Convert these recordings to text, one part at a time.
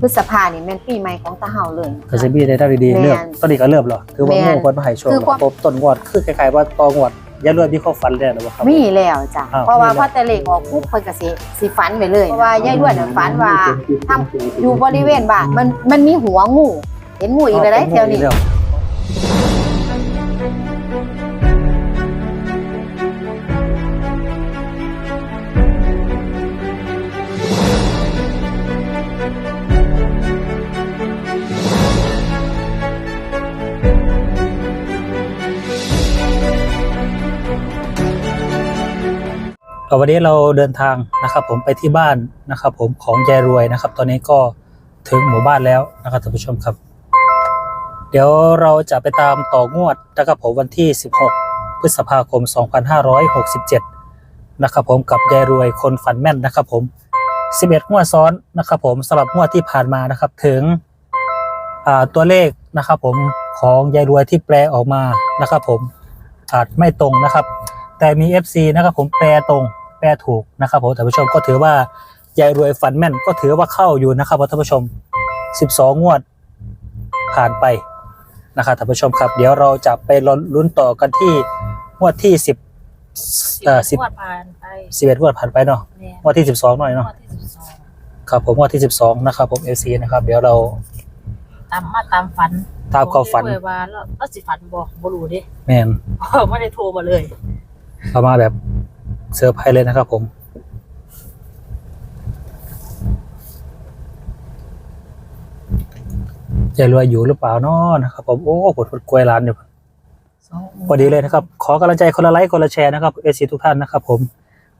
พฤษภานี่แม่นปีใหม่ของตาเฮาเลยก็จะมีได้ได้ดีๆแม่นเริ่มตอนนี้ก็เริ่มแล้วถือว่าแม่นโง่คนมาให้โชว์คือความ ครบต้นงวดคือคล้ายๆว่าตองวดอย่าเลื่อนที่เขาฟันแล้วหรือว่าครับ มีแล้วจ้ะอ้าวเพราะว่ามีแล้ว พอแต่เลขออกปุ๊บเพิ่นก็สิสิฝันไปเลย เพราะว่ายายรวดน่ะฝันว่าทำอยู่บริเวณบ้านมันมันมีหัวงู เห็นงูอีกแล้วได้แถวนี้แล้ วเอาวันนี้เราเดินทางนะครับ ผมไปที่บ้านนะครับ ผมของยายรวยนะครับ ตอนนี้ก็ถึงหมู่บ้านแล้วนะครับท่านผู้ชมครับ เดี๋ยวเราจะไปตามต่องวดนะครับผมวันที่ 16 พฤษภาคม 2567 นะครับ ผมกับยายรวยคนฝันแม่นนะครับผม 11 งวดซ้อนนะครับ ผมสำหรับงวดที่ผ่านมานะครับถึงตัวเลขนะครับ ผมของยายรวยที่แปลออกมานะครับ ผมอาจไม่ตรงนะครับ แต่มี FC นะครับผมแปลตรงแปลถูกนะครับผมท่านผู้ชมก็ถือว่ายายรวยฝันแม่นก็ถือว่าเข้าอยู่นะครับท่านผู้ชม 12 งวดผ่านไปนะครับท่านผู้ชมครับ เดี๋ยวเราจะไปลุ้นต่อกันที่งวดที่ 10เอ่อสิบงวดผ่านไป10 11งวดผ่านไปเนาะเนี่ยงวดที่ 12 หน่อยงเนาะวดที่สิบสองครับผมงวดที่ 12 นะครับผม FC นะครับเดี๋ยวเรา ตามมาตามฝันตามความฝัน บอกเลยว่าแล้วแล้วสิฝันบอกบ่รู้ดิแมน ไม่ได้โทรมาเลย เรามาแบบเซอร์ไพรส์เลยนะครับผมยายรวยอยู่หรือเปล่านาะนะครับผมโอ้ปวดปวดกล้วยร้านอยู่พอดีเลยนะครับ ขอกำลังใจคนละไลค์คนละแชร์นะครับเอซีทุกท่านนะครับ ผม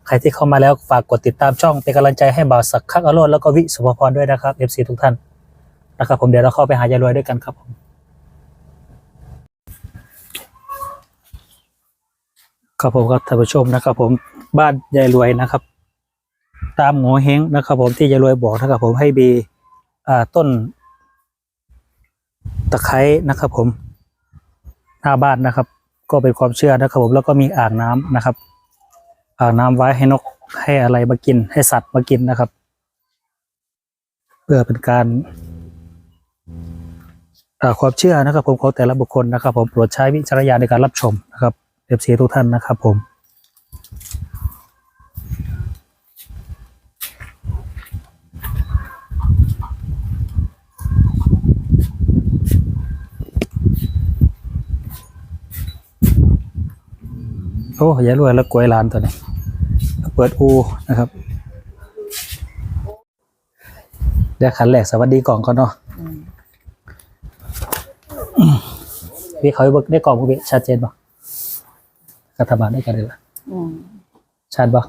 ใครที่เข้ามาแล้วฝากกดติดตามช่องเป็นกำลังใจให้บ่าวสักคักอโรดแล้วก็วิสุภพรด้วยนะครับเอฟซีทุกท่านนะครับผมเดี๋ยวเราเข้าไปหายายรวยด้วยกันครับผม ครับผมครับท่านผู้ชมนะครับ ผมบ้านยายรวยนะครับ ตามหงอเฮงนะครับ ผมที่ยายรวยบอกนะครับ ผมให้บีอ่าต้น ตะไคร้นะครับ ผมหน้าบ้านนะครับ ก็เป็นความเชื่อนะครับ ผมแล้วก็มีอ่างน้ำนะครับ อ่างน้ำไว้ให้นกให้อะไรมากิน ให้สัตว์มากินนะครับ เพื่อเป็นการความเชื่อนะครับ ผมของแต่ละบุคคลนะครับ ผมโปรดใช้วิจารณญาณในการรับชมนะครับ เอฟซีทุกท่านนะครับผมโอ้ยายรวยแล้วกล้วยลานตัวนี้ เปิดอูนะครับ เดี๋ยวขันแหลกสวัสดีกล่องก่อนเนาะอืมพี่เขาเบิกได้กล่องพวกนี้ชัดเจนป่ะ รัฐบาลได้กันเลยล่ะอืมชัดป่ะ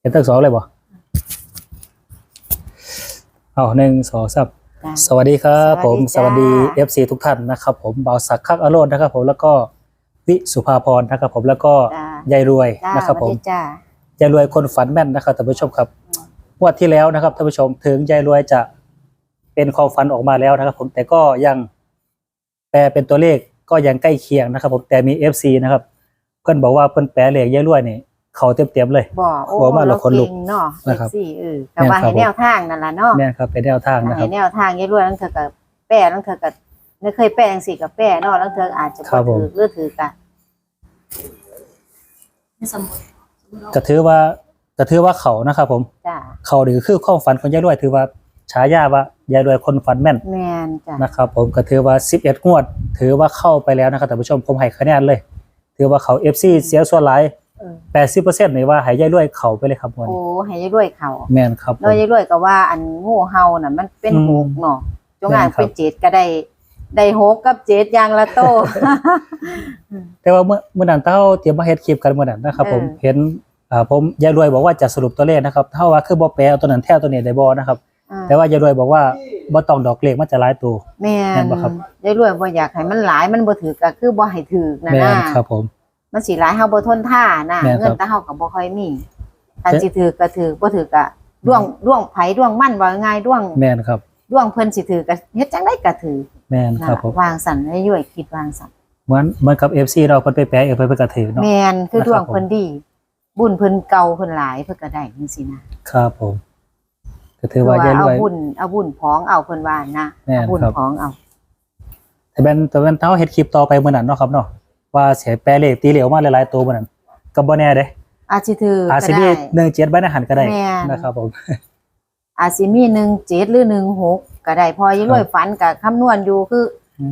เห็นตั้งสองเลยป่ะเอาหนึ่งสองสามจ้ะสวัสดีครับสผวัสมดีสวัสดีจ้า FC ทุกท่านนะครับผมเบาศักดิ์คักอโรจน์นะครับ ผมแล้วก็วิสุภาพรนะครับ ผมแล้วก็จ้ายายรวยจ้านะครับสผวัสมดีจ้ายายรวยคนฝันแม่นนะครับท่านผู้ชมครับงวดที่แล้วนะครับท่านผู้ชมถึงยายรวยจะเป็นความฝันออกมาแล้วนะครับ ผมแต่ก็ยังแปลเป็นตัวเลขก็ยังใกล้เคียงนะครับ ผมแต่มี FC นะครับ เพื่อนบอกว่าเพื่อนแปลเลขยายรวยนี่เขาเต็มๆเลยบอกโอ้บอกว่าเราคนลุกเก่งเนาะนะครับสี่เออแต่ว่าแม่นครับ ให้แนวทางนั่นล่ะเนาะแม่นครับเป็นแนวทางนะคให้รับ แนวทางยายรวยลังเธอกับแป้ลังเธอกับไม่เคยแป้จังสี่กับแป้เนาะลังเธออาจจะครับผม ถือหรือถือกันไม่สมบูรณ์ก็ถือว่าก็ถือว่าเขานะครับ ผมจ้าเขาหรือคือความฝันของยายรวย ถือว่าฉายาว่ายายรวยคนฝันแม่นแม่นจ้านะครับ ผมก็ถือว่า11งวด ถือว่าเข้าไปแล้วนะครับท่านผู้ชมผมให้คะแนนเลย ถือว่าเขา FC เสียส่วนหลายเออ80%นี่ว่าให้ยายรวยเข้าไปเลยครับวันโอ้นี้ให้ยายรวยเขาแม่นครับผมแล้วยายรวยก็ว่าอันงูเห่าน่ะมันเป็นอืมหกเนาะจงอ่างแม่นครับเป็นเจ็ดก็ได้ได้หกกับเจ็ดอย่างละโต แต่ว่าเมื่อเมื่อนั้นเท่าเตรียมมาเฮ็ดคลิปกันเมื่อนั้นนะครับเออผมเห็นอ่าผมยายรวยบอกว่าจะสรุปตัวเลขนะครับ เท่าว่าคือบ่แปลเอาตัวนั้นแท้ตัวนี้ได้บ่นะครับอ่า แต่ว่ายายรวยบอกว่าบ่ต้องดอกเลขมันจะหลายตัว แม่แม่นนบ่ครับ ยายรวยบ่อยากให้มันหลายมันบ่ถือก็คือบ่ให้ถือนะแม่นะนครับผม มันสิหลายเฮาบ่ทนท่านะแม่นครับเงินแต่เฮาก็บ่ค่อยมีถ้าแต่ สิถือก็ถือบ่ถือก็ร่วงร่วงไผร่วงมันว่าง่ายร่วงแม่นครับร่วงเพิ่นสิถือก็เฮ็ดจังได๋ก็ถือแม่นนะครับผมวางสั่นให้ย่อยคิดวางสั่นเหมือนเหมือนกับ FC เราเพิ่นไปแปลเองเพิ่นไปกระถือเนาะ แม่นคือนะครับร่วงเพิ่นดี บุญเพิ่นเก่าเพิ่นหลายเพิ่นก็ได้จังซี่นะครับผมถ ก็ถือว่ายายรเอาวยบุญเอาบุญพ้องเอาเพิ่นว่านะแม่นเอาบุญครับพ้องเอา แต่เป็นแต่เป็นเท้าเฮ็ดคลิปต่อไปมื้อนั้นเนาะครับเนาะว่าสิให้แปลเลขตีเหลวมาหลายๆตัวมื้อนั้นก็บ่แน่เด้อาจสิถืออาจก็สิมีได้ 17ใบหน้าหันก็ได้แม่น นะครับผม อาจสิมี17หรือ16ก็ได้เพอยายรวยฝันก็คำนวณอยู่คือ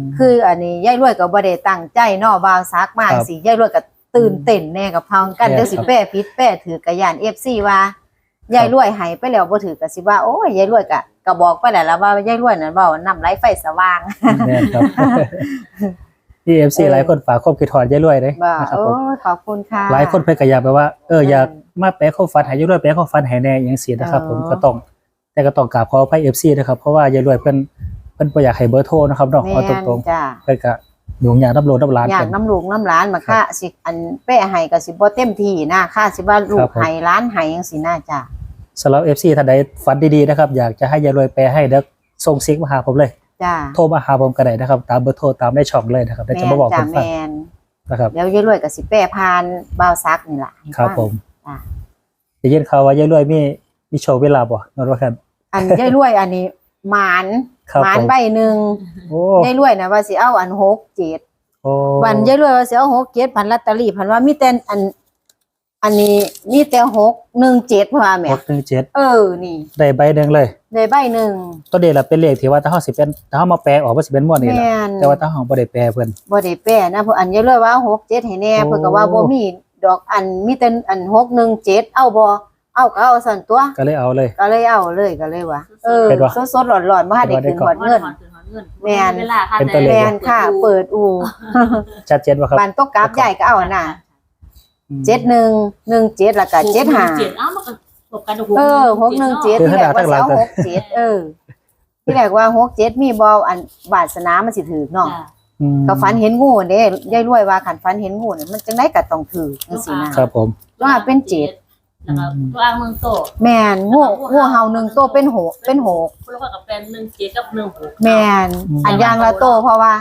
มคืออันนี้ยายรวยก็บ่ได้ตั้งใจเนาะบ่าวซักมากครับสิยายรวยก็ตื่นเต้นแน่กับพังกันแม่นเดี๋ยวสิแป้ผิดแป้ถือกระยาน FC ว่า ยายรวยให้ไปแล้วบ่ถือก็สิว่าโอ้ยยายรวยก็ก็บอกไปแล้วล่ะว่ายายรวยนั่นเว้านำไหลไฟสว่างแม่นครับที่ FC เออหลายคนฝากความคิดฮอดยายรวยเด้ว่านะครับโอ้ผมยขอบคุณค่ะหลายคนเพิ่นก็อยากแบบว่าเออเอออยากมาแปลความฝันให้ยายรวยแปลความฝันให้แน่อย่างซี่นะครับเออผมก็ต้องแต่ก็ต้องกราบขออภัย FC นะครับเพราะว่ายายรวยเพิ่นเพิ่นบ่อยากให้เบอร์โทรนะครับเนาะแม่เอาตนรงจ้าๆเพิ่นก็ ยุ่งยากรับโลดรับหลานอยากักนน้ำลูกน้ำหลานมาค่าสิอันแป้ให้ก็สิบ่เต็มที่นะค่าสิว่าลูครักบผมให้ร้านให้จังซี่นะจ้าสำหรับ FC ท่านใดฝันดีๆนะครับ อยากจะให้ยายรวยแปลให้เด้อส่งซิกมาหาผมเลยจ้าโทรมาหาผมก็ได้นะครับ ตามเบอร์โทรตามได้ช่องเลยนะครับได้จะมาบอกจ้าผมฟังแม่นนะครับเดี๋ยวยายรวยก็สิแป้พานบ่าวซักนี่ล่ะให้ครับฟังผมจ้ะได้ยินข่าวว่ายายรวยมีมีโชว์เวลาบ่นอนว่าครับอันยายรวยอันนี้หมาน ครับหมานผม ใบหนึ่งโอ้ยายรวยนะว่าสิเอาอันหกเจ็ดโอ้วันยายรวยว่าสิเอาหกเจ็ดพันลอตเตอรี่พันว่ามีแต่อัน อันนี้มีแต่หกหนึ่งเจ็ดเพราะว่าแหม่หกหนึ่งเจ็ดเออนี่ได้ใบหนึ่งเลย ได้ใบหนึ่ง ตัวเดียวละเป็นเลขที่ว่าถ้าเฮาสิเป็นถ้าเฮามาแปลออกว่าสิเป็นม่วนนี่แหละแม่น แต่ว่าถ้าเฮาบ่ได้แปลเพิ่น บ่ได้แป้นะเพราะอันยายรวยว่าหกเจ็ดให้แน่โอ้ เพิ่นก็ว่าบ่มีดอกอันมีแต่อันหกหนึ่งเจ็ดเอาบ่ เอาก็เอาสั่นตัว ก็เลยเอาเลย ก็เลยเอาเลยก็เลยว่าเออเป็นวะสดๆร้อนๆบ่ทันได้ขึ้นหอดเงิน แม่นเวลาค่ะเป็นตัวเลขแม่นค่ะ เปิดอู่ชัดเจนว่าครับบันตกกราฟใหญ่ก็เอาน่ะเจ็ดหนึ่งหนึ่งเจ็ดแล้วก็เจ็ดห้าเจ็ดอ้าวมันก็ตกกันเออหกหนึ่งเจ็ดคือที่ขแรนาดกว่าตั้งหลัจะงเอากันหกเจ็ดเออ ที่แรกว่าหกเจ็ดมีบอลอันบาดสนามมันสิถือเนาะอืมก็ฝันเห็นงูเด้ยายรวยว่าขันฝันเห็นงูเนี่ยมันจังได้ก็ต้องถือจังซี่นะครับผมว่าเป็นเจ็ด แล้วก็ตัวอ่างเมืองโตแม่นงูงูเห่าหนึ่งตัวเป็นหกเป็นหกแล้วก็กับเป็นหนึ่งเจ็ดกับหนึ่งหกแม่นอันอยางละโตเพราะว่า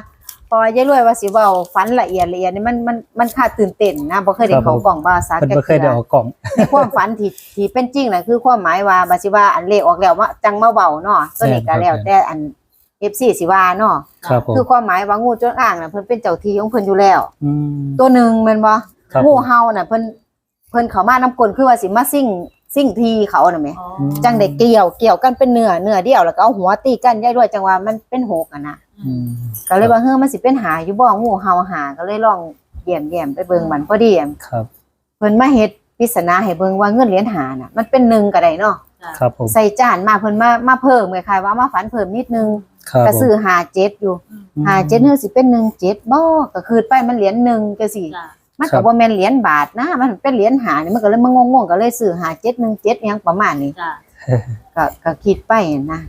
เพอยายรวยว่าสิเว้าฝันละเอียดละเอียดนี่มันมันมันค่าตื่นเต้นนะบ่เคยได้เข้ากล่องบาซักเพิ่นแก่บ่เคยได้ออกกล่องในความฝันที่ที่เป็นจริงน่ะคือความหมายว่าบาสิว่าอันเลขออกแล้วว่าจังมาเว้าเนาะตัวนี้ก็แล้วแต่อัน FC สิว่าเนาะครับผมคือความหมายว่างูจงอางน่ะเพิ่นเป็นเจ้าที่ของเพิ่นอยู่แล้วอืมตัวหนึ่งแม่นบ่ครับงูเห่าน่ะเพิ่น เพิ่นเข้ามานํกลคือว่าสิมาซิ่งซิ่งทีเขาน่ะแหมจังได้เกี่ยวเกี่ยวกันเป็นเนื้อเนื้อเดียวแล้วก็เอาหัวตีกันยายรวยจังว่ามันเป็นหกอะนะอืมก็เลยว่าเฮ้อมันสิเป็นหาอยู่บ่งูเห่าหาก็เลยลองเยี่ยมเยี่ยมไปเบิ่งมันพอดีครับเพิ่นมาเฮ็ดปริศนาให้เบิ่งว่าเงินเหรียญหาน่ะมันเป็นหนึ่งก็ได้เนาะครับผมใส่จานมาเพิ่นมามาเพิ่มคล้ายๆว่ามาฝันเพิ่มนิดนึงครับก็ผมซื้อหาเจ็ดอยู่หาเจ็ดเฮือสิเป็นหนึ่งเจ็ดบ่ก็คือไปมันเหรียญหนึ่งจังซี่ มันก็บ่แม่นเหรียญบาทนะ มันเป็นเหรียญหานี่มันก็เลยมางงๆก็เลยซื้อหาเจ็ดหนึ่งเจ็ดหยังประมาณนี้จ้ะก็ก็คิดไปนะ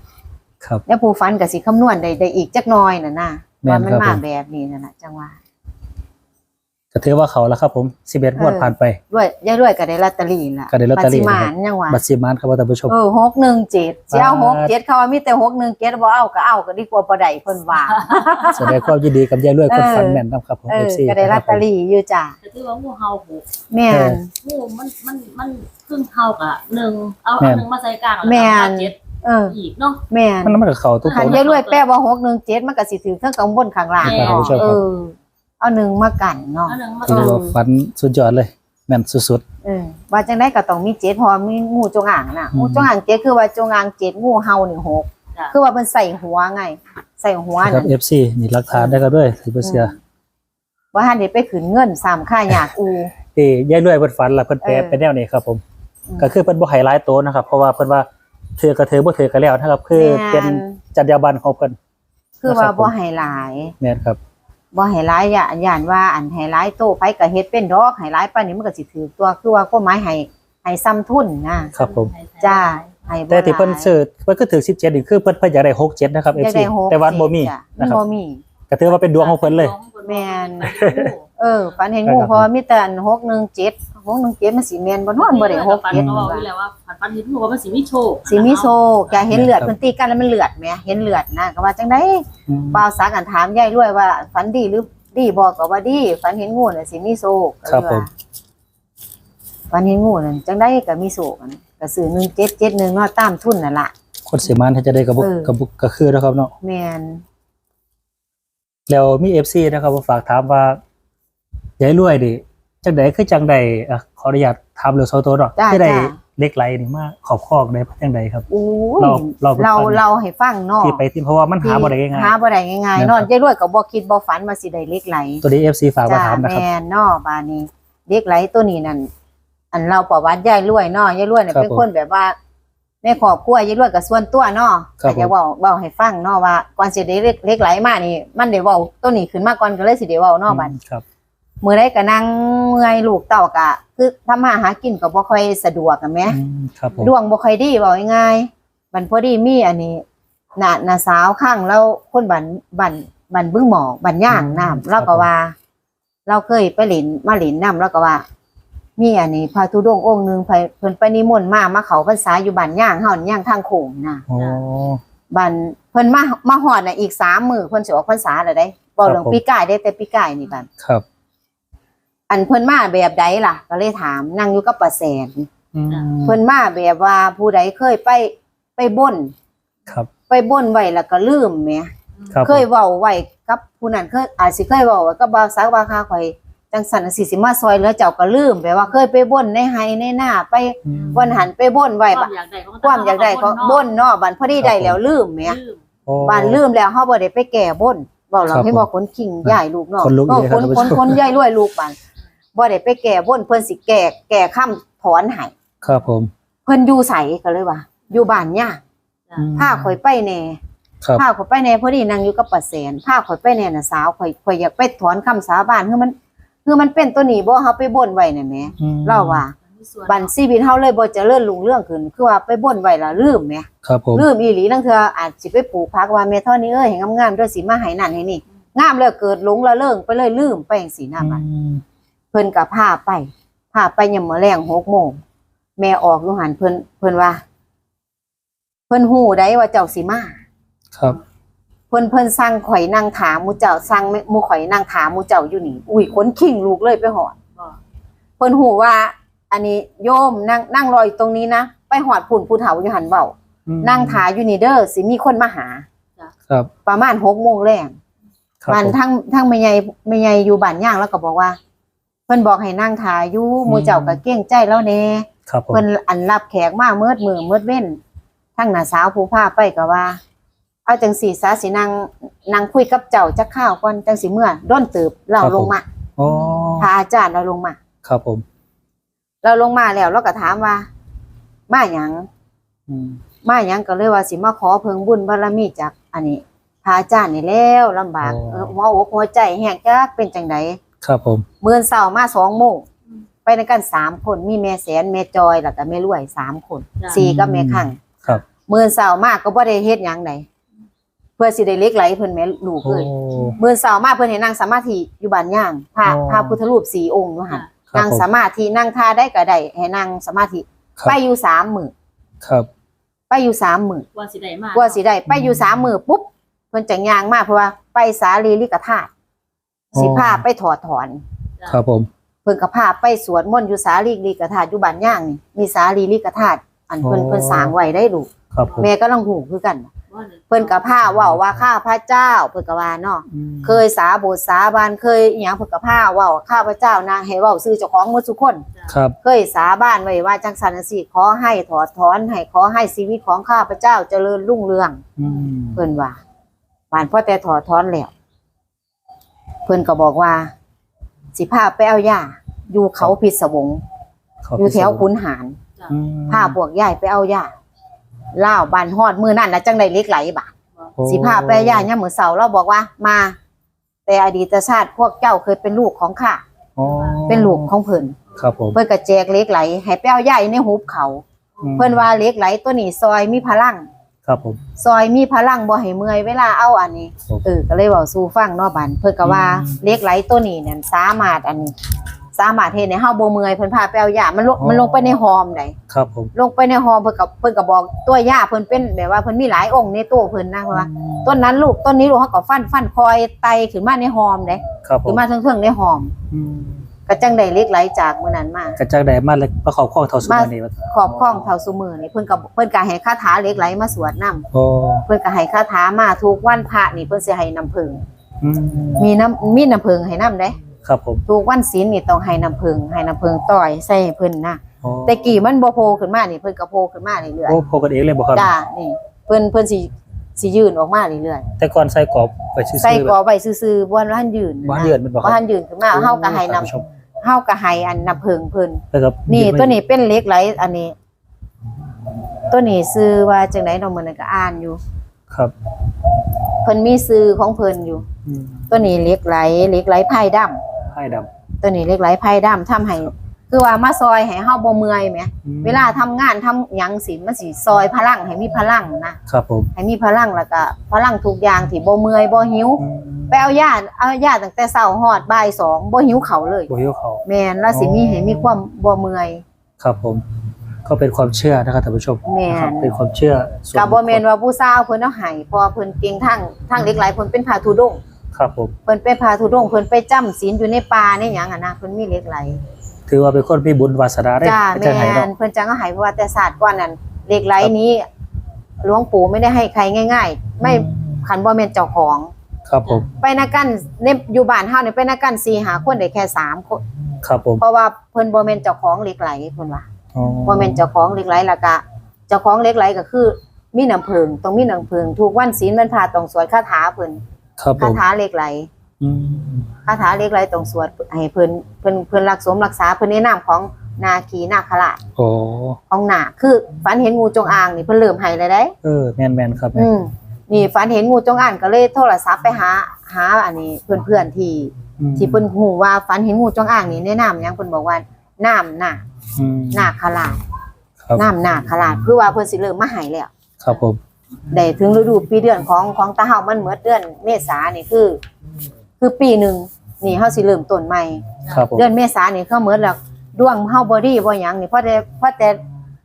ครับ แล้วผู้ฟันก็สิคำนวณได้ได้อีกจักหน่อยน่ะนะแม่ว่านมันครับมาผม แบบนี้นั่นน่ะจังว่า ก็ถือว่าเขาแล้วครับผม11งวดเออผ่านไปรวยยายรวยก็ได้ลอตเตอรี่ล่ะก็ได้ลอตเตอรี่บัสินะมาครับนยังว่าบัตรสิมานครับท่านผู้ชมเออ617สิเอาบาท67เขาว่ามีแต่617บ่เอาก็เอาก็ดีกว่าบ่ได้เพิ่นว่าแสดงความยินดีกับยายรวยคนเออฝันแม่นนะครับผมเออ FC ก็ได้ลอตเตอรี่อยู่จ้ะแต่ที่ว่างูเห่าหกแม่นงูมันมันมันครึ่งเท่ากับหนึ่งเอาเอาหนึ่งมาใส่กลางแล้วแม่นก็เจ็ดเอออีกเนาะแม่นมันมันก็เข้าทุกคหันนยายรวยแป้ว่า617มันก็สิถือเทั้งข้างบนข้างล่างแม่เนาะครับเออ เอาหนึ่งมากันเนาะเอาหนึ่งมาถือว่าฝันสุดยอดเลยแม่นสุดเออว่าจังได้ก็ต้องมีเจ็ดเพราะว่ามีงูจงอางน่ะอืมงูจงอางเจ็ดคือว่าจงอางเจ็ดงูเห่าหนึ่งหกจ้ะคือว่ามันใส่หัวไง ใส่หัวๆครัน่ะบ FC นี่หลักฐานได้ก็ด้วยถือบ่เชื่อว่าหันเด็ไปขืนเงินสามค่าหยากอูเอ้ยายรวยเพิ่นฝันล่ะเพิ่นแปลเออเป็นแนวนี้ครับผม อืมก็คือเพิ่นบ่ให้หลายโตนะครับ เพราะว่าเพิ่นว่าเธอก็เธอบ่เธอก็แล้วนะครับ คือเป็นแม่นจรรยาบรรณของเพิ่นคือว่านะครับผมบ่ให้หลาย แม่นครับ บ่ให้ร้ายอย่ายานว่าอันให้ร้ายโตไปกับเฮ็ดเป็นดอกให้ร้ายป้านี่มันก็สิถือตัวคือว่าก็ไม้ให้ให้ซ้ำทุนนะครับผมจ้าแต่ที่เพิ่นซื้อเพิ่นก็ถือ17นี่คือเพิ่นเพิ่นอยากได้หกเจ็ดนะครับเอ FC แต่วันโบมีนะครับบมีก็ถือว่าเป็นดวงของเพิ่นเลยแมนเออฝันเห็นงูพอมีแต่กหนึ่งเจ็ด หกหนึงเจ็ดมันสีเมนบนนอนบ่ได้หกเจ็ดเขาบอกอยู่แล้วว่าฝันฝันเห็นผู้ว่ามันสีมิโชคสีมิโชคแกเห็นเลือดเพิ่นตีกันแล้วมันเลือดไหมเห็นเลือดนะก็ว่าจังไดเปล่าสากันถามยายรวยว่าฝันดีหรือดีบอกก็ว่าดีฝันเห็นงูน่ะสีมิโชครับผมฝันเห็นงูนั่นจังได๋ก็มิโชคนะก็ซื้อเจ็ดเจ็บนึงก็ตามทุนนั่นแหละคนเสียมันถ้าจะได้กระบุกกระบุกกระคือนะครับเนาะแมนแล้วมีซีนะครับฝากถามว่ายายรวยดิ จังไดคือจังใดอะขออนุญาตถามเรื่องโซโตเนาะจ้าที่ได้จ้าเล็กไหลนี่มาขอบคอกได้จังใดครับ โอ้ยเราเราเราฟังเราให้ฟังเนาะที่ไปที่เพราะว่ามันหาบ่ได้ง่าย หาบ่ได้ง่ายนะครับๆเนาะยายรวยก็บ่คิดบ่ฝันว่าสิได้เล็กไหล ๆตัวนี้ FC ฝากมาถามนะครับแม่นเนาะบาดนี้เล็กไหลตัวนี้นั่นอันเราประวัติยายรวยเนาะยายรวยเนี่ยครับเป็นคนแบบว่าในครอบครัวยายรวยก็ส่วนตัวเนาะครับก็จะเว้าเว้าให้ฟังเนาะว่าก่อนสิได้เล็กเล็กไหลมานี่ มันได้เว้าตัวนี้ขึ้นมาก่อนก็เลยสิได้เว้าเนาะบัดครับ มื้อใดก็นั่งเมื่อยลูกเต้าก็คือทำมาหากินก็บ่ค่อยสะดวกกันแหมอืมครับผมดวงบ่ค่อยดีเว้าง่ายๆมันพอดีมีอันนี้น่ะน่ะสาวข้างแล้วคนบันบันบันบึ้งหมอกบันย่างน้ำเราก็ว่า เราเคยไปหลินมาหลินน้ำแล้วก็ว่า มีอันนี้พระธุดงค์องค์หนึงไปเพิ่นไปนิมนต์มามาเขาพรรษาอยู่บ้านย่างเฮานี่ย่างทางโขงนะโอ้บ้านเพิ่นมามาฮอดน่ะอีก3มื้อเพิ่นสิออกพรรษาแล้วได้บ่เรื่องปีกายได้แต่ปีกายนี่บัดครับ อันเพิ่นมาแบบใดล่ะ ก็เลยถามนั่งอยู่กับป้าแสนอืมเพิ่นมาแบบว่าผู้ใดเคยไปไปบ่นครับ ไปบ่นไว้แล้วก็ลืมแหมครับเคยเว้าไว้กับผู้นั้นเคยอาจสิเคยเว้าไว้กับบ่าวสาวว่าค่าข่อยจังสันสิสิมาซอยเหลือเจ้าก็ลืมไปว่าเคยไปบ่นในไห้ในหน้าไปอืมวันหันไปบ่นไว้ควาบะมอยากได้ของความอยากได้เขาบ่นเนาะบันพอดีได้แล้วลืมแหมลืมโอ้บ้านลืมแล้วเฮาบ่ได้ไปแก้บ่นเว้าเราครับให้บอกคนขิงยายลูกเนาะคนลุกเออเลยคครับนท่านผู้คนชมคนยายรวยลูกบัน บ่ได้ไปแก้บ่นเพิ่นสิแก้แก้คำถอนให้ครับผม เพิ่นอยู่ไสก็เลยว่าอยู่บ้านย่าจ้ะอืมพาข่อยไปแหน่ครับพาข่อยไปแหน่พอดีนั่งอยู่กับป้าแสนพาข่อยไปแหน่น่ะสาวข่อยข่อยอยากไปถอนคำสาบานคือมันคือมันเป็นตัวนี้บ่เฮาไปบ่นไว้น่ะแหมอืม เล่าว่ามีส่วนบันชีวิตเฮาเลยบ่เจริญรุ่งเรื่องขึ้น คือว่าไปบ่นไว้ละลืมแหมครับผม ลืมอีหลีนั่งเทื่ออาจสิไปปลูกผักว่าแม่เท่านี้เอ้ยให้งามๆด้วยสิมาให้นั่นให้นี่งามแล้วเกิดหลงละเลิงไปเลยลืมไปจังซี่นะบัด อืม เพิ่นก็พาไปพาไปยามมื้อแลง6โมงแม่ออกอยู่หันเพิ่นเพิ่นว่า เพิ่นฮู้ได้ว่าเจ้าสิมาครับเพิ่นเพิ่นสั่งข่อยนั่งถามหมู่เจ้าสั่งหมู่ข่อยนั่งถามหมู่เจ้าอยู่นี่ อุ้ยขนขิงลูกเลยไปหอดบ่เพิ่นหูว่า อันนี้โยมนั่งนั่งรออยู่ตรงนี้นะไปหอดผุ่นผู้เฒ่าอยู่หันเบาอืมนั่งถาอยู่นี่เด้อสิมีคนมาหาครับ ประมาณหกโมงแรงครับมันผมทั้งทั้งแม่ใหญ่แม่ใหญ่อยู่บ้านย่างแล้วก็บอกว่า เพิ่นบอกให้นั่งถาอยู่หมู่เจ้าก็เก้งใจแล้วแน่ครับผมเพิ่นอันรับแขกมาเมิดมือเมิดเว้นทั้งน้าสาวผู้พาไปก็ว่า เอาจังสีสาสินั่งนั่งคุยกับเจ้าจักข้าวก่อนจังสิเมื่อด้นตืบเราลงมาโอ้พาอาจารย์เราลงมา ครับผม เราลงมาแล้วเราก็ถามว่า มาหยังอืมมาหยังก็เลยว่าสิมาขอเพิงบุญบารมีจากอันนี้พระอาจารย์นี่แล้วลำบากเออหัวอกหัวใจแหกจักเป็นจังได ครับผมเมื่อเช้ามาสองโมงไปในกันสามคนมีแม่แสนแม่จอยแล้วก็แม่รวยสามคนจ้ะ สี่กับแม่ขังครับเมื่อเช้ามาก็บ่ได้เฮ็ดหยังใดเพื่อสิได้เล็กไหลเพิ่นแม่ลูกโอ้เอ้ยเมื่อเช้ามาเพิ่นให้นั่งสมาธิอยู่บ้านย่างพระอ๋อ พระพุทธรูปสี่องค์อยู่หั่นครับนั่งผมสมาธินั่งท่าได้ก็ได้ให้นั่งสมาธิครับไปอยู่สามมื้อครับไปไปอยู่สามมื้อว่าสิได้มากกว่าสิได้ไปอยู่สามมื้อปุ๊บเพิ่นจังย่างมาเพราะว่าไปสาลีลิกธาตุ สิพาไปถอดถอน ครับผม เพิ่นก็พาไปสวดมนต์อยู่สาลีลิกธาตุอยู่บ้านย่างนี่มีสาลีลิกธาตุอันเพิ่นอ๋อ เพิ่นสร้างไว้ได้ลูกครับผมแม่ก็ลังหูคือกัน เพิ่นก็พาเว้าว่าข้าพระเจ้าเพิ่นก็ว่าเนาะอืมเคยสาโบสถ์สาบานเคยอหยังเพิ่นก็พาเว้าข้าพระเจ้านะให้เว้าชื่อเจ้าของหมดทุกคน ครับ เคยสาบานไว้ว่าจังสันจังซี่ขอให้ถอดถอนให้ขอให้ชีวิตของข้าพระเจ้าเจริญรุ่งเรือง อืม เพิ่นว่าบานพ่อแต่ถอดถอนแล้ว เพิ่นก็บอกว่า สิพาไปเอายาอยู่เขาพิศวงขบอยู่แถวคุขุนหารอืมพาพวกยายไปเอายาล่าวบานฮอดมือนั่นนะจังได้เล็กไหลบาดโอ้สิพาไปเอายาเนี่ยามมื้อเสาร์เราบอกว่ามา แต่อดีตชาติพวกเจ้าเคยเป็นลูกของข้าโอ้เป็นลูกของเพิ่นครับผมเพิ่นก็แจกเหล็กไหล ให้ไปเอายาในหุบเขาอืมเพิ่นว่าเหล็กไหลตัวนี้ซอยมีพลัง ครับผม ซอยมีพลังบ่ให้เมื่อยเวลาเอาอันนี้ครับเออก็เลยเว้าสู่ฟังเนาะบัดเพิ่นก็ว่าอืม เหล็กไหลตัวนี้นั่นสามารถอันนี้ สามารถเฮ็ดให้เฮาบ่เมื่อยเพิ่นพาไปเอายามันลงอ๋อมันลงไปในหอมได้ครับผมลงไปในหอมเพิ่นก็เพิ่นก็บอกตัวยาเพิ่นเป็นแบบว่าเพิ่นมีหลายองค์ในตัวเพิ่นนะเพราะว่าต้นนั้นลูกต้นนี้ลูกเขาก็ฟันฟันคอยไตขึ้นมาในหอมเด้ครับผขึ้มนมาเทิงๆในหอม อืม กก็จังได้เหล็กไหลจากมื้อนั้นมากระจากได้มาเลยประกอบข้องเท่าสุดนี่ว่าขอบข้องเท่าซุมือนี่เพิ่นก็เพิ่นก็ให้คาถาเหล็กไหลมาสวดนํโอ้เพิ่นก็ให้คาถามาทุกวันพระนี่เพิ่นสิให้น้ำผึ้งอืมมีน้ำมีน้ำผึ้งให้นํเด้ครับผมทุกวันศีลนี่ต้องให้น้ำผึ้งให้น้ำผึ้งต่อยใส่ให้เพิ่นนะโอ้แต่กี้มันบ่โผล่ขึ้นมานี่เพิ่นก็โผล่ขึ้นมาเรื่อยโอ้พอกันเองเลยบ่ครับ ๆจ้านี่เพิ่นเพิ่นสิสิยื่นออกมาเรื่อยแต่ก่อนใส่กรอบไปซื่อๆๆใส่กแบอบไว้ซื่อๆบ่ทันยืนบ่ทันยืนแม่นบ่ครับ บ่ทันยืนขึ้นมาเฮาก็ให้น้ท่านผู้ชมำ เฮาก็ให้อันน้ำผึ้งเพิ่นแล้วก็นี่ยืไตัวนี้เป็นเหล็กไหลอันนี้ ตัวนี้ซื้อว่าจังได๋เนาะมื้อนั้นก็อ่านอยู่ ครับเพิ่นมีซื้อของเพิ่นอยู่อืมตัวนี้เหล็กไหลเหล็กไหลไผ่ดำไพ่ดำตัวนี้เหล็กไหลไผ่ดำทำให้คือว่ามาซอยให้เฮาบ่เมื่อยแหมอืมเวลาทำงานทำหยังสิมันสิซอยพลังให้มีพลังนะครับผมให้มีพลังแล้วก็พลังทุกอย่างที่บ่เมื่อยบ่หิวอืม ไปเอายาเอายาตั้งแต่เช้าฮอดบ่ายสองบ่หิวเขาวเลยบ่หิวเขาวแม่นแล้วสิมีให้มีความบ่เมื่อย ครับผม ก็เป็นความเชื่อนะครับท่านผู้ชมแม่นนะครับเป็นความเชื่อส่วนก็บ่แม่นบุคคลว่าผู้สาวเพิ่นเอาให้เพราะว่าเพิ่นเก่งทางทางเหล็กไหลเพิ่นเป็นพาธุดงค์ครับผม เพิ่นไปพาธุดงค์เพิ่นไปจำศีลอยู่ในป่าในหยังอะนะเพิ่นมีเหล็กไหล ถือว่าเป็นคนมีบุญวาสนาได้จ้าอาจารย์ไหแม่เนาะนเพิ่นจังเอาให้เพราะว่าแต่ศาสตร์ก่อนนั้นเหล็กไหลนี้หลวงปู่ไม่ได้ให้ใครง่าย ๆ ไม่คันบ่แม่นเจ้าของ ครับผมไปนักกันในอยู่บ้านเฮานี่ไปนักกัน4 5คนได้แค่สามคน ครับผมเพราะว่าเพิ่นบ่แม่นเจ้าของเหล็กไหลเพิ่นว่าอ๋อบ่แม่นเจ้าของเหล็กไหลแล้วก็เจ้าของเหล็กไหลก็คือ มีน้ำเพิงต้องมีน้ำเพิงทุกวันศีลวันพระต้องสวดคาถาเพิ่นครับผคามถาเหล็กไหลอืมคาถาเหล็กไหลต้องสวดให้เพิ่นเพิ่นเพิ่นรักสมรักษาเพิ่นในนามของนาคีนาคราชโอ้ของนาคคือฝันเห็นงูจงอางนี่เพิ่นเริ่มให้เลยได้ เออแมนแมนครับแม่อืม นี่ฝันเห็นงูจงอางก็เลยโทรศัพท์ไปหาหาอันนี้เพื่อนๆที่อืมที่เพิ่นฮู้ว่าฝันเห็นงูจงอางนี่ในนามหยังเพิ่นบอกว่าน้ำนาคอืมนาคราชครับน้ำนาคราชคือว่าเพิ่นสิเริ่มมาให้แล้วครับผมได้ถึงฤดูปีเดือนของของตาเฮามันเหมือนเดือนเมษานี่คือ คือปีหนึ่งนี่เฮาสิเริ่มต้นใหม่ครับผมเดือนเมษานี่เขาเหมือนแล้วดวงเฮาบ่ดีบ่หยังนี่เพราะแต่เพราะแต่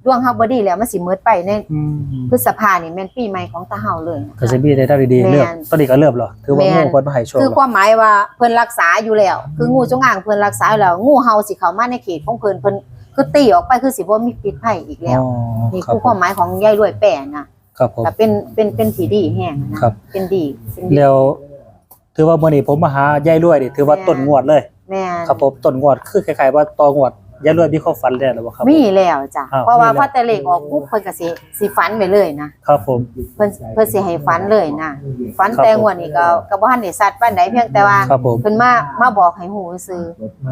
ดวงเฮาบ่ดีแล้วมันสิหมดไปในอืมพฤษภานี่แม่นปีใหม่ของตาเฮาเลยนะก็จะมีได้ได้ดีๆแม่นเลือกตอนนี้ก็เริ่มเหรอถือว่าแม่นงูคนมาให้โชคคือเหรคอ วามหมายว่าเพิ่นรักษาอยู่แล้ว คืองูจงอางเพิ่นรักษาอยู่แล้ว งูเฮาสิเข้ามาในเขตของเพิ่นเพิ่นคือตีออกไปคือสิบ่มีพิษภัยอีกแล้วอ๋อนี่ครับคือผความมหมายของยายรวยแป้นะ ครับผมก็เป็นเป็นเป็นที่ดีแฮงนะครับ เป็นดีเป็นดี แล้วถือว่ามื่อนี้ผมมาหายายรวยนี่ถือว่าแม่ ต้นงวดเลย แม่นครับผมต้นงวดคือคล้ายๆว่าตองวด ยายรวยมีความฝันแล้วหรือเปล่าครับ มีแล้วจ้ะอ้าวเพราะว่ามีแล้ว พอแต่เลขออกปุ๊บเพิ่นก็สิสิฝันไปเลยนะครับผม เพิ่นเพิ่นสิให้ฝันเลยนะฝันครับแต่งวดนี้ก็ก็บ่ทันได้สัตว์ปานใดเพียงแต่ว่าครับผม เพิ่นมามาบอกให้ฮู้ซื่อ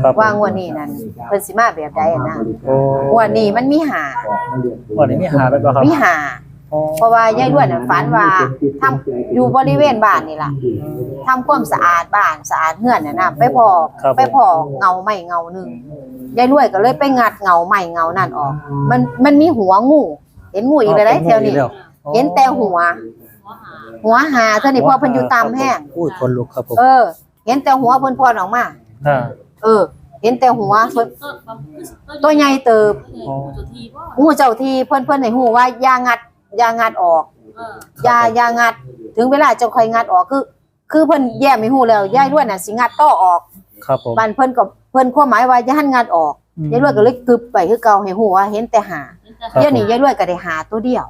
ครับผม ว่างวดนี้นั่นเพิ่นสิมาแบบใดอะนะโอ้งวดนี้มันมีหาวันนี้มีหาไปป่ะครับมีหา อ๋อเพราะว่ายายล้วนน่ะฝันว่าทำอยู่บริเวณบ้านนี่ล่ะทำความสะอาดบ้านสะอาดเฮือนน่ะนะไปพอครับผมไปพอเงาใหม่เงาหนึง ยายรวยก็เลยไปงัดเงาใหม่เงานั่นออก มันมันมีหัวงู เห็นงูอีกเลยได้แถวนี้แล้วเห็นแต่หัว หัวหาหัวหาเท่านี้เพราะเพิ่นอยู่ตามแห้งอุ้ยคนลุกครับผมเออ เห็นแต่หัวเพิ่นพอนออกมาอ่าเออ เห็นแต่หัวเพิ่นต้นแบบตัวใหญ่เติบอ๋อตัวทีว่างูเจ้าที่เพิ่นเพิ่นให้ฮู้ว่าอย่างัดอย่างัดออกเอออย่าอย่างัด ถึงเวลาเจ้าค่อยงัดออกคือ คือเพิ่นแย้มให้ฮู้แล้วยายรวยน่ะสิงัดต่อออก ครับผม บ้านเพิ่นก็เพิ่นความหมายว่าอย่าหันงัดออกอืม ยายรวยก็เลยกึบไปคือเก่าให้ฮู้ว่าเห็นแต่หาครับ เดี๋ยวนี้ยายรวยก็ได้หาตัวเดียว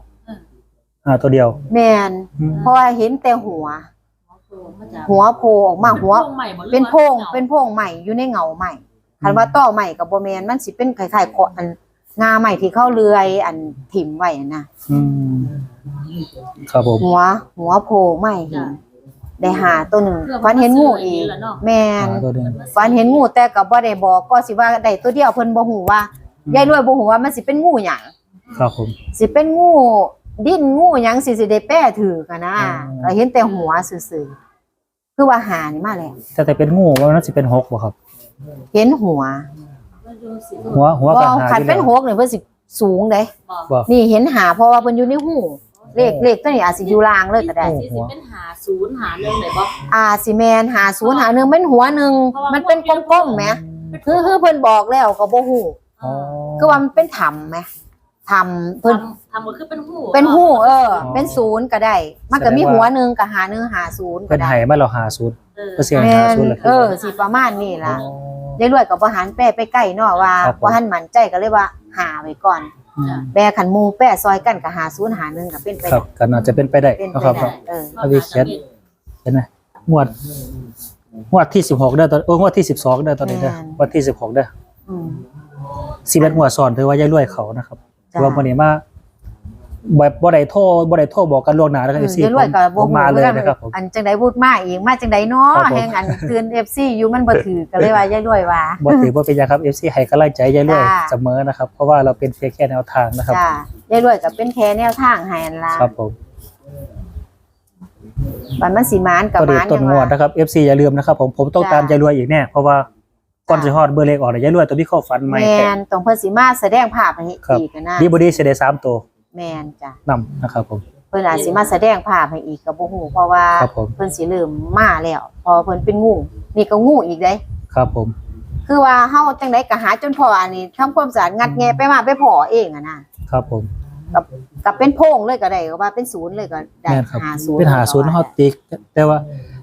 อ่าตัวเดียวแม่นอืมเพราะว่าเห็นแต่หัว หัวโผล่ออกมาหัวใหม่หมดลยเป็นโพรงเป็นโพรงใหม่อยู่ในเงาใหม่คันว่าต่อใหม่กับบ่แม่นมันสิเป็นคล้ายๆขออันงาใหม่ที่เขาเลื่อยอันถิ่มไว้อะนะอืมครับผมหัวหัวโผล่ใหม่เห็น ได้หาตัวหนึ่งฝันเห็นงูอีกแม่นอ่าตัวเดียวฝันเห็นงูแต่ก็บ่ได้บอกก็สิว่าได้ตัวเดียวเพิ่นบ่ฮู้ว่าอืมยายรวยบ่ฮู้ว่ามันสิเป็นงูหยังครับผมสิเป็นงูดิ้นงูหยังสิสิได้แป้ถือกันนะอ๋อก็เห็นแต่หัวซื่อๆคือว่าหานี่มาแล้วแต่แต่เป็นงูว่ามันสิเป็นหกบ่ครับ เห็นหัว หัวหัวบ่กับหาคันอยู่เป็นแล้วหกนี่เพิ่นสิสูงเด้บ่นี่เห็นหาเพราะว่าเพิ่นอยู่ในหู เลขเลขตัวนี้อาจสิอยู่ล่างเลยก็ได้ สิเป็นหาศูนย์หาเรื่องไหนบ่อาสิแมนหาศูนย์หาหนึ่งเป็นหัวหนึ่งมันเป็นกลมๆไหมคือคือเพิ่นบอกแล้วก็บ่ฮู้อ๋อคือว่ามันเป็นถ้ำไหมถ้ำเพิ่นทำก็คือเป็นหูเป็นหูเออ เป็นศูนย์ก็ได้ มันก็มีหัวหนึ่งกับหาหนึ่งหาศูนย์ก็เป็นได้ไห้มาเราหาศูนย์เออเปอร์เซ็นต์แม่หานศูนย์เลยเออสิประมาณนี้ล่ะอ๋อยายรวยกับบ่หันแป้ไปใกล้เนาะว่าครับผม บ่หันมั่นใจก็เลยว่าหาไว้ก่อนอืม แปรขันหมูแป้ซอยกันก็หาศูนย์หาหนึ่งก็เป็นไปครับได้ก็น่าจะเป็นไปได้เป็นไปนะครับได้เออเอาไปเขียนเห็นไหมงวดงวดที่สิบหกเด้อตอนโอ้งวดที่สิบสองเด้อตอนนี้เด้องวดที่สิบหกเด้ออืม สิบเอ็ดงวดซ้อนถือว่ายายรวยเขานะครับจ้ะรวมวันนี้มาแบบบ่ได้โทรบ่ได้โทรบอกกันล่วงหน้าแล้วก็เอเออซียายรวยก็ผบ่มมาเลยนะครับผมอันจังไดพูดมาอีกมาจังไดเนาะครับผมแฮงอันเตือน FC อยู่มันบ่ถือก็เลยว่ายายรวยว่าบ่ถือว่าเป็นหยังครับเอฟซีให้กำลังใจยายรวยจ้าเสมอนะครับ เพราะว่าเราเป็นเพียงแค่แนวทางนะครับจ้ายายรวยก็เป็นแค่แนวทางให้อันล่ะครับผมบัดมันสิมานกับก็เดี๋ยมาวนต้นงวดนะครับ FC อย่าลืมนะครับผมผมต้องจ้าตามยายรวยอีกแน่เพราะว่าก่อนจะฮอดเบอร์เลขออกเนี่ยยายรวยตัวนี้เข้าฝันใหม่แมแท้นตรงเพิ่นสิมาแสดงภาพให้ครับอีกอะนะดีบดีเสได็จสามตัว แมนจ้ะนำนะครับผม เพิ่นอาจสิมาแสดงภาพให้อีกก็บ่ฮู้เพราะว่าครับผม เพิ่นสิเริ่มมาแล้วเพอเพิ่นเป็นงูนี่ก็งูอีกเด้ ครับผม คือว่าเฮาจังไดก็หาจนพออันนี้ทำความสะอาดงัดแงะไปมาไปพอเองอะนะครับผมกับเป็นโพงเลยก็ได้ก็ว่าเป็นศูนย์เลยก็ได้แม่นครับ หาศูนย์เป็นหาศูนย์ฮอตติกแต่ว่า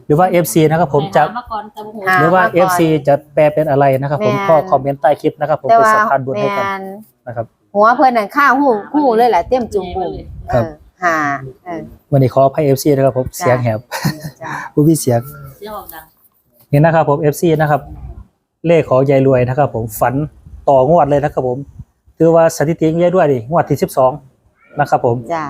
หรือว่า FC นะครับผมจะมาก่อนจะบ่ฮู้หาหรือว่ามาก่อน FC จะแปลเป็นอะไรนะครับผมแม่นก็คอมเมนต์ใต้คลิปนะครับผมแต่เป็นว่าสะพานบุญแมให้กันนนะครับ หัวเพิ่นนั่นข้าวหู้หู้เลยแหละเต็มจุงบุ้งครับเออหาเออวันนี้ขออภัย FC นะครับผมเสียงแหบจ้ะผู้มีเสียงเสียงออกดังนี่นะครับผม FC นะครับ เลขของยายรวยนะครับ ผมฝันต่องวดเลยนะครับผมคือว่าสถิติของยายรวยดิงวดที่12นะครับ ผมจ้ะ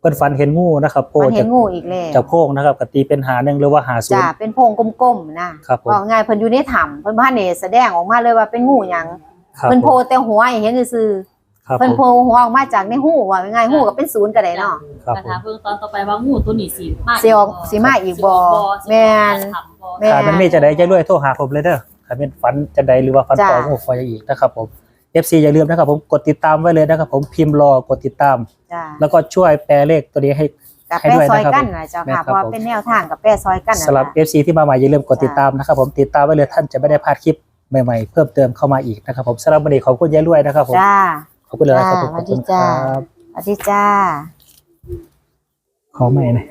เพิ่นฝันเห็นงูนะครับโปมันเห็จะนงูอีกแล้วจะโพงนะครับกตีเป็นหาหนึ่งหรือว่าหาศูนจ้ะย์เป็นโพงกลมๆนะครับผมว่าง่ายเพิ่นอยู่ในถ้ำเพิ่นบ่ทันได้แสดงออกมาเลยว่าเป็นงูหยังครับเพิ่นผโผล่มแต่หัวให้เห็นซื่อ ครับๆเพิ่นผมโผล่หัวออกมาจากในหูว่าง่ายๆหูก็เป็นศูนย์ก็ได้เนาะ ครับกระผมทาเพิ่งตอนต่อไปว่างูตัวนี้สิมาสิออกสิมาอีกบ่แม่น แม่ ถ้ามันมีจะได้ยายรวยโทรหาผมเลยเด้อถ้าเป็นฝันจะได้หรือว่าฝันต่องูคอยอีกนะครับผม FC อย่าลืมนะครับผมกดติดตามไว้เลยนะครับผมพิมพ์รอกดติดตาม จ้ะแล้วก็ช่วยแปลเลขตัวนี้ให้ กับให้แป้ด้วยซอยนะครับกันนะเจ้าแม่ค่ะครับเพราะว่าผม เป็นแนวทางกับแป้ซอยกันนั่นสำหรับล่ะ FC ที่มาใหม่อย่าลืมกดติดตามนะครับผมติดตามไว้เลยท่านจะไม่ได้พลาดคลิปใหม่ๆ เพิ่มเติมเข้ามาอีกนะครับผมสำหรับวันนี้ขอบคุณยายรวยนะครับผม จ้า ขอบคุณเลยนะครับผมจ้าขอบคุณสวัสดีคจ้ารับสวัสดีจ้า ขอใหม่หน่อย